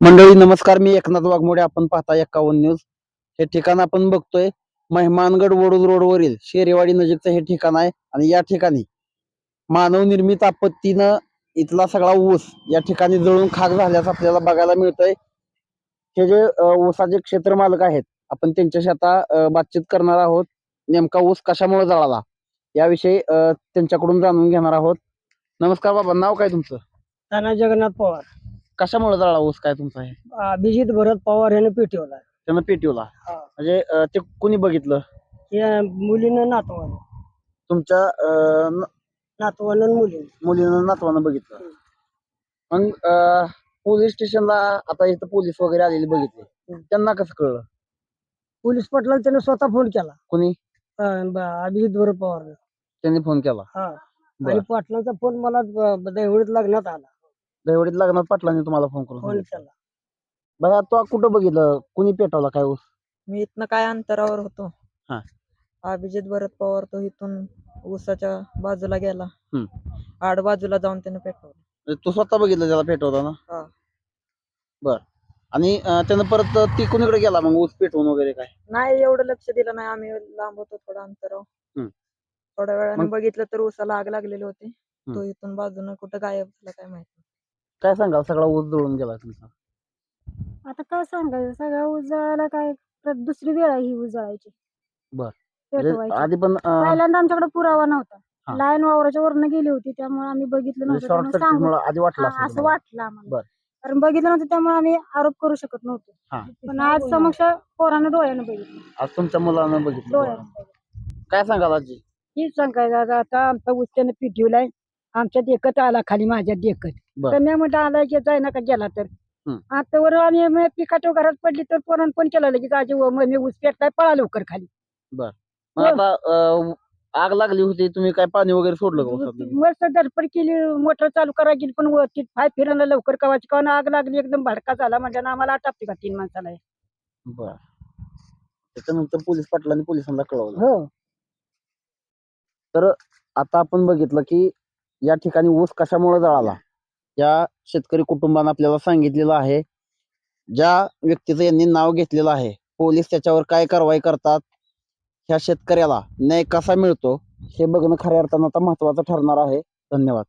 मंडळी नमस्कार. मी एकनाथ वाघमोडे. आपण पाहता एक्कावन्न न्यूज. हे ठिकाण आपण बघतोय. मेहमानगड वडूज रोडवरील शेरेवाडी नजीकचं हे ठिकाण आहे आणि या ठिकाणी मानव निर्मित आपत्तीनं इथला सगळा ऊस या ठिकाणी जळून खाक झाल्याचं आपल्याला बघायला मिळतंय. हे जे ऊसाचे क्षेत्र मालक आहेत आपण त्यांच्याशी आता बातचीत करणार आहोत. नेमका ऊस कशामुळे जळाला? याविषयी त्यांच्याकडून जाणून घेणार आहोत. नमस्कार बाबा नाव काय तुमचं? ताना जगन्नाथ पवार. कशामुळे जळाला ऊस काय तुमचा आहे अभिजित भरत पवार याने पेटवला त्यानं पेटीवला हा. म्हणजे अं, ते कुणी बघितलं? या मुलीनं नातवानं. तुमच्या अं, न- नातवानं मुलीनं. मुलीनं नातवानं बघितलं. मग अं, पोलीस स्टेशनला आता इथं पोलीस वगैरे आलेले बघितले. हम्म. त्यांना कसं कळलं? पोलीस पाटलाला त्याने स्वतः फोन केला. कुणी? अं, ब- अभिजित भरत पवार त्यांनी फोन केला. हा. बरं. आणि पाटलांचा फोन मला ब- देवळीत लग्नात आला. दहिवडीत लग्नात पाटलांनी तुम्हाला फोन करून फोन सांगितलं. केला बघा तो कुठं बघितलं? कुणी पेटवला काय ऊस? मी इथनं काय अंतरावर होतो? हा. अभिजित भरत पवार तो इथून ऊसाच्या बाजूला गेला. आड बाजूला जाऊन त्याने पेटवलं. म्हणजे तू स्वतः बघितलं त्याला पेटवताना? हा. बर. आणि अं, त्यानं परत ती कुणीकडे गेला मग ऊस पेटवून वगैरे काय? नाही एवढं लक्ष दिलं नाही. आम्ही लांब होतो थोडं अंतरावर. हम्म. थोड्या वेळाने मग- बघितलं तर ऊसाला आग लागलेली होती. तो इथून बाजूनं कुठं गायब झाला काय माहिती काय सांगाल? सगळा ऊस जळून गेला तुमचा. आता काय सांगायचं? सगळ्या उजळायला काय? दुसरी वेळ आहे ही उजळायची बर. म्हणजे पेटवायची. आधी पण अं, पहिल्यांदा आमच्याकडे पुरावा हा. नव्हता लाईन वावराच्या वरनं गेली होती त्यामुळे आम्ही बघितलं म्हणजे नव्हतं. शॉर्ट त्यामुळे सर्किट सांगू मुळे आधी वाटलं हा, असं तुम्हाला. वाटलं आम्हाला. बर. कारण बघितलं नव्हतं त्यामुळे आम्ही आरोप करू शकत हा. नव्हतो पण आज समक्ष पोरानं डोळ्यानं बघितलं. आज तुमच्या मुलानं बघितलं. डोळ्यानं. काय सांगाल आजी? हीच सांगायचं आता- आमचा ऊस त्याने आमच्यात एकच आला खाली एकच बर. तर मी म्हटलं आला की जाय नका गेला तर. आता वर आम्ही पिकाच्या घरात पडली तर पोरानं पण केलं लगेच आजी व- मग मी ऊस पेटलाय पळा लवकर खाली मग हो. आता अं, आग लागली होती तुम्ही काय पाणी वगैरे सोडलं का? मस्त धडपड केली मोटर चालू करायला गेली पण वरती फाय फिरायला लवकर कवाची कावून आग लागली एकदम भडका झाला म्हणजे आम्हाला आटापते का तीन माणसाला बर त्याच्यानंतर पोलीस पाटलांनी पोलिसांना कळवलं हो आता आपण बघितलं की या ठिकाणी ऊस कशामुळे जळाला? या शेतकरी कुटुंबानं आपल्याला सांगितलेलं आहे. ज्या व्यक्तीचं यांनी नाव घेतलेलं आहे पोलीस त्याच्यावर काय कारवाई करतात? ह्या शेतकऱ्याला न्याय कसा मिळतो? हे बघणं खऱ्या अर्थानं आता महत्वाचं ठरणार आहे. धन्यवाद.